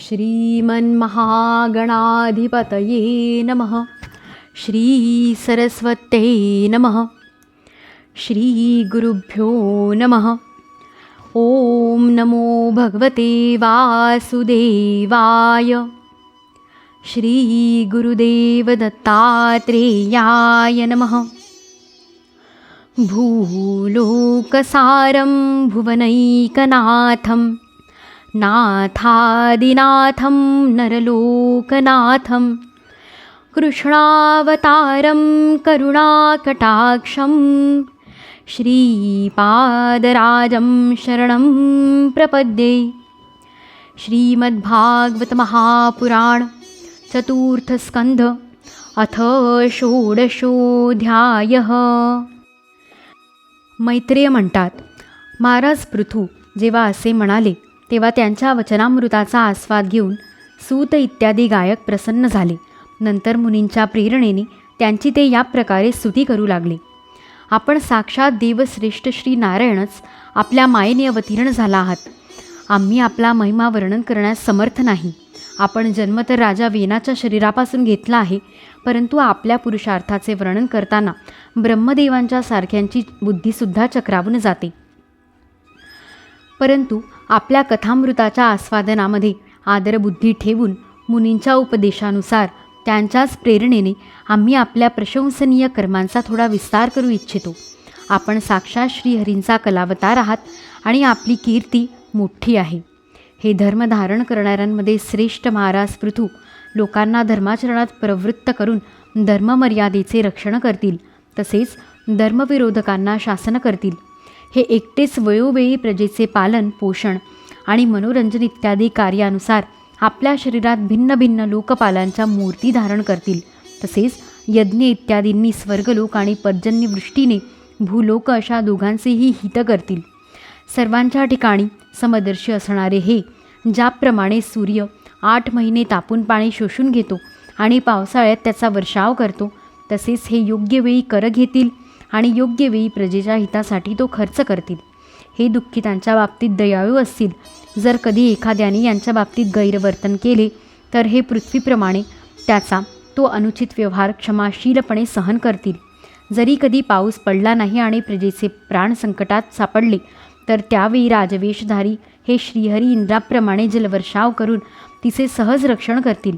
श्रीमन्महागणाधिपतये नमः। श्रीसरस्वत्यै नमः। श्रीगुरुभ्यो नमः। ॐ नमो भगवते वासुदेवाय। श्रीगुरुदेवदत्तात्रेयाय नमः। भूलोकसारं भुवनैकनाथं नाथादिनाथं नरलोकनाथं कृष्णावतारं करुणाकटाक्षं श्रीपादराजं शरणं प्रपद्ये। श्रीमद्भागवतमहापुराण चतुर्थस्कन्ध अथ षोडशोऽध्यायः। मैत्रेय म्हणतात महाराज पृथू जेव्हा असे म्हणाले तेव्हा त्यांच्या वचनामृताचा आस्वाद घेऊन सूत इत्यादी गायक प्रसन्न झाले. नंतर मुनींच्या प्रेरणेने त्यांची ते या प्रकारे स्तुती करू लागले. आपण साक्षात देवश्रेष्ठ श्री नारायणच आपल्या मायेने अवतीर्ण झाला आहात. आम्ही आपला महिमा वर्णन करण्यास समर्थ नाही. आपण जन्म तर राजा वेनाच्या शरीरापासून घेतला आहे परंतु आपल्या पुरुषार्थाचे वर्णन करताना ब्रह्मदेवांच्या सारख्यांची बुद्धीसुद्धा चक्रावून जाते. परंतु आपल्या कथामृताच्या आस्वादनामध्ये आदरबुद्धी ठेवून मुनींच्या उपदेशानुसार त्यांच्याच प्रेरणेने आम्ही आपल्या प्रशंसनीय कर्मांचा थोडा विस्तार करू इच्छितो. आपण साक्षात श्रीहरींचा कलावतार आहात आणि आपली कीर्ती मोठी आहे. हे धर्म धारण करणाऱ्यांमध्ये श्रेष्ठ महाराज पृथू लोकांना धर्माचरणात प्रवृत्त करून धर्ममर्यादेचे रक्षण करतील तसेच धर्मविरोधकांना शासन करतील. हे एकटेच वयोवेळी प्रजेचे पालन पोषण आणि मनोरंजन इत्यादी कार्यानुसार आपल्या शरीरात भिन्न भिन्न लोकपालांच्या मूर्ती धारण करतील. तसेच यज्ञ इत्यादींनी स्वर्गलोक आणि पर्जन्यवृष्टीने भूलोक अशा दोघांचेही हित करतील. सर्वांच्या ठिकाणी समदर्शी असणारे हे ज्याप्रमाणे सूर्य आठ महिने तापून पाणी शोषून घेतो आणि पावसाळ्यात त्याचा वर्षाव करतो तसेच हे योग्य वेळी कर घेतील आणि योग्य वेळी प्रजेच्या हितासाठी तो खर्च करतील. हे दुःखी त्यांच्या बाबतीत दयाळू असतील. जर कधी एखाद्याने यांच्या बाबतीत गैरवर्तन केले तर हे पृथ्वीप्रमाणे त्याचा तो अनुचित व्यवहार क्षमाशीलपणे सहन करतील. जरी कधी पाऊस पडला नाही आणि प्रजेचे प्राण संकटात सापडले तर त्यावेळी राजवेशधारी हे श्रीहरी इंद्राप्रमाणे जलवर्षाव करून तिचे सहज रक्षण करतील.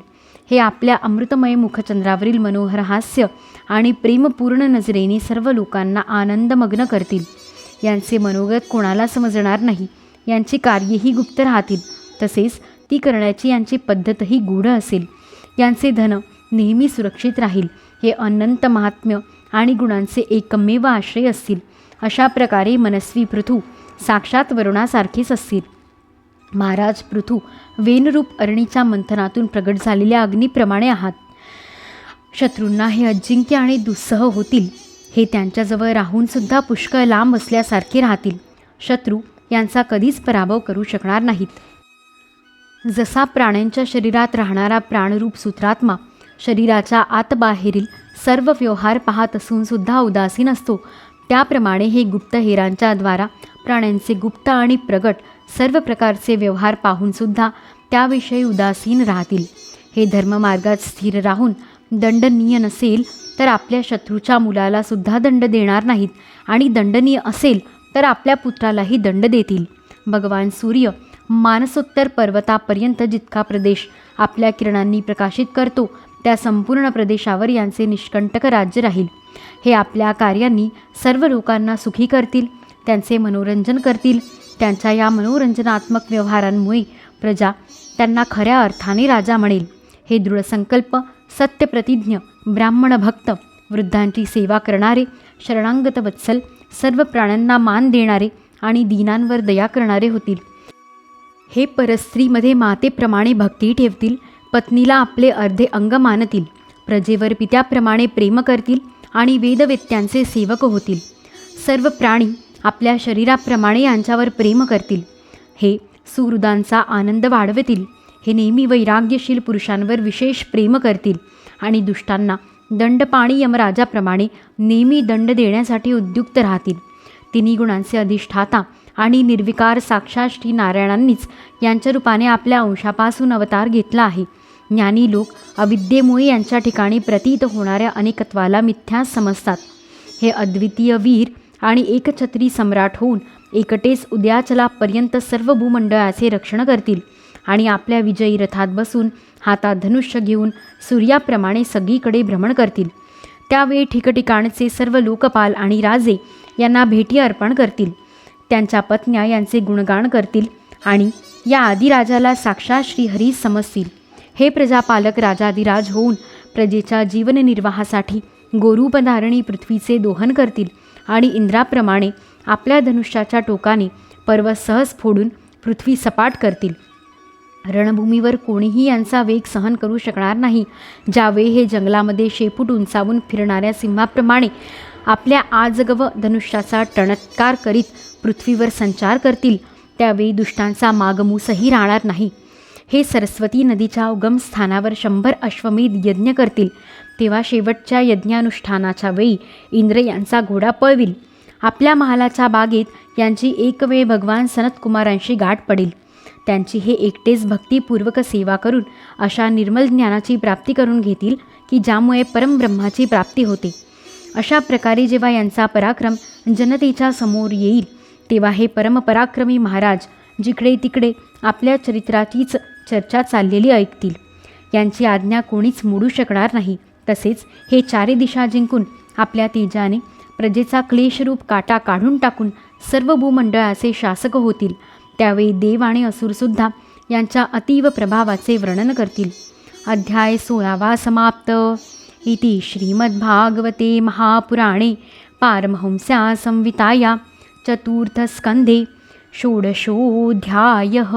हे आपल्या अमृतमय मुखचंद्रावरील मनोहर हास्य आणि प्रेमपूर्ण नजरेने सर्व लोकांना आनंदमग्न करतील. यांचे मनोगत कोणाला समजणार नाही. यांची कार्यही गुप्त राहतील. तसेच ती करण्याची यांची पद्धतही गूढ असेल. यांचे धन नेहमी सुरक्षित राहील. हे अनंत महात्म्य आणि गुणांचे एकमेव आश्रय असतील. अशा प्रकारे मनस्वी पृथू साक्षात वरुणासारखेच असतील. महाराज पृथू वेनरूप अरणीच्या मंथनातून प्रगट झालेल्या अग्नीप्रमाणे आहात. शत्रूंना हे अजिंक्य आणि दुस्सह होतील. हे त्यांच्याजवळ राहूनसुद्धा पुष्कळ लांब असल्यासारखे राहतील. शत्रू यांचा कधीच पराभव करू शकणार नाहीत. जसा प्राण्यांच्या शरीरात राहणारा प्राणरूप सूत्रात्मा शरीराच्या आतबाहेरील सर्व व्यवहार पाहत असूनसुद्धा उदासीन असतो त्याप्रमाणे हे गुप्तहेरांच्या द्वारा प्राण्यांचे गुप्त आणि प्रगट सर्व प्रकारचे व्यवहार पाहूनसुद्धा त्याविषयी उदासीन राहतील. हे धर्ममार्गात स्थिर राहून दंडनीय नसेल तर आपल्या शत्रूच्या मुलाला सुद्धा दंड देणार नाहीत आणि दंडनीय असेल तर आपल्या पुत्रालाही दंड देतील. भगवान सूर्य मानसोत्तर पर्वतापर्यंत जितका प्रदेश आपल्या किरणांनी प्रकाशित करतो त्या संपूर्ण प्रदेशावर यांचे निष्कंटक राज्य राहील. हे आपल्या कार्यांनी सर्व लोकांना सुखी करतील. त्यांचे मनोरंजन करतील. त्यांच्या या मनोरंजनात्मक व्यवहारांमुळे प्रजा त्यांना खऱ्या अर्थाने राजा म्हणेल. हे दृढसंकल्प सत्यप्रतिज्ञ ब्राह्मण भक्त वृद्धांची सेवा करणारे शरणांगत वत्सल सर्व प्राण्यांना मान देणारे आणि दीनांवर दया करणारे होतील. हे परस्त्रीमध्ये मातेप्रमाणे भक्ती ठेवतील पत्नीला आपले अर्धे अंग मानतील प्रजेवर पित्याप्रमाणे प्रेम करतील आणि वेदवेत्यांचे सेवक होतील. सर्व प्राणी आपल्या शरीराप्रमाणे यांच्यावर प्रेम करतील. हे सुहृदांचा आनंद वाढवतील. हे नेहमी वैराग्यशील पुरुषांवर विशेष प्रेम करतील. आणि दुष्टांना दंडपाणी यमराजाप्रमाणे नेहमी दंड देण्यासाठी उद्युक्त राहतील. तिन्ही गुणांचे अधिष्ठाता आणि निर्विकार साक्षात श्री नारायणांनीच यांच्या रूपाने आपल्या अंशापासून अवतार घेतला आहे. ज्ञानी लोक अविद्येमुळे यांच्या ठिकाणी प्रतीत होणाऱ्या अनेकत्वाला मिथ्या समजतात. हे अद्वितीय वीर आणि एकछत्री सम्राट होऊन एकटेच उद्याचलापर्यंत सर्व भूमंडळाचे रक्षण करतील. आणि आपल्या विजयी रथात बसून हातात धनुष्य घेऊन सूर्याप्रमाणे सगळीकडे भ्रमण करतील. त्यावेळी ठिकठिकाणचे सर्व लोकपाल आणि राजे यांना भेटी अर्पण करतील. त्यांच्या पत्न्या यांचे गुणगान करतील आणि या आदिराजाला साक्षात श्रीहरी समजतील. हे प्रजापालक राजाधिराज होऊन प्रजेच्या जीवननिर्वाहासाठी गोरूपधारणी पृथ्वीचे दोहन करतील. आणि इंद्राप्रमाणे आपल्या धनुष्याच्या टोकाने पर्वत सहज फोडून पृथ्वी सपाट करतील. रणभूमीवर कोणीही यांचा वेग सहन करू शकणार नाही. ज्यावेळी हे जंगलामध्ये शेपूट उंचावून फिरणाऱ्या सिंहाप्रमाणे आपल्या आजगव धनुष्याचा टणत्कार करीत पृथ्वीवर संचार करतील त्यावेळी दुष्टांचा मागमूसही राहणार नाही. हे सरस्वती नदीच्या उगमस्थानावर शंभर अश्वमेध यज्ञ करतील. तेव्हा शेवटच्या यज्ञानुष्ठानाच्या वेळी इंद्र यांचा घोडा पळविल. आपल्या महालाच्या बागेत यांची एक वेळ भगवान सनतकुमारांशी गाठ पडेल. त्यांची हे एकटेच भक्तिपूर्वक सेवा करून अशा निर्मल ज्ञानाची प्राप्ती करून घेतील की ज्यामुळे परमब्रह्माची प्राप्ती होते. अशा प्रकारे जेव्हा यांचा पराक्रम जनतेच्या समोर येईल तेव्हा हे परमपराक्रमी महाराज जिकडे तिकडे आपल्या चरित्राचीच चर्चा चाललेली ऐकतील. यांची आज्ञा कोणीच मोडू शकणार नाही. तसेच हे चारी दिशा जिंकून आपल्या तेजाने प्रजेचा क्लेशरूप काटा काढून टाकून सर्व भूमंडळाचे शासक होतील. त्यावेळी देव आणि असुरसुद्धा यांच्या अतीव प्रभावाचे वर्णन करतील. अध्याय सोळावा समाप्त. इति श्रीमद्भागवते महापुराणे पारमहंस्या संविताया चतुर्थस्कन्धे षोडशोऽध्यायः.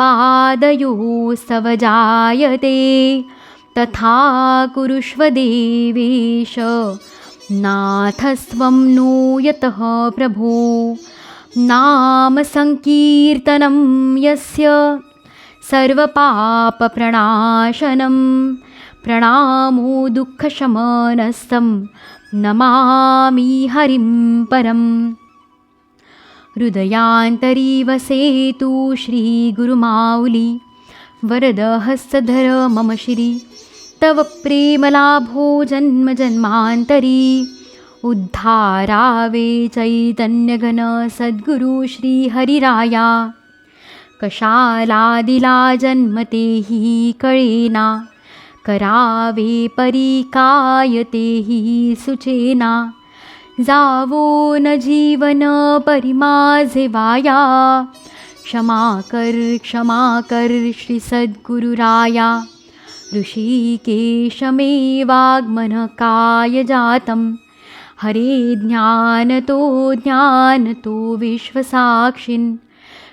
पादयोस्तव जायते तथा कुरुष्व देवेश नाथस्त्वं नो यतः प्रभो नामसङ्कीर्तनं यस्य सर्वपापप्रणाशनं। प्रणामो दुःखशमनस्तं नमामि हरिं परम् हृदयांतरी वसेतु श्रीगुरुमाऊली वरदहस्तधर मम श्री। तव प्रेमलाभो जन्मजन्मान्तरी उद्धारावे चैतन्यघन सद्गुरु श्रीहरिराया कशालादिला जन्मते हि कळेना। करावे परिकायते हि सुचेना। जावो न जीवन परिमाझे वाया। क्षमा कर क्षमा कर श्री सद्गुरुराया ऋषिकेश मे वाग्मनकाय जातं हरे ज्ञानतो ज्ञानतो विश्वसाक्षिन्।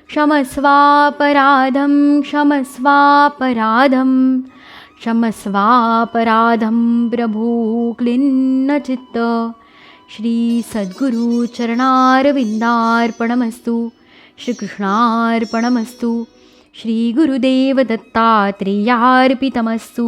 क्षमस्वापराधं क्षमस्वापराधं। क्षमस्वापराधं प्रभो क्लिन्नचित्त श्रीसद्गुरुचरणारविन्दार्पणमस्तु। श्रीकृष्णार्पणमस्तु। श्रीगुरुदेवदत्तात्रेयार्पितमस्तु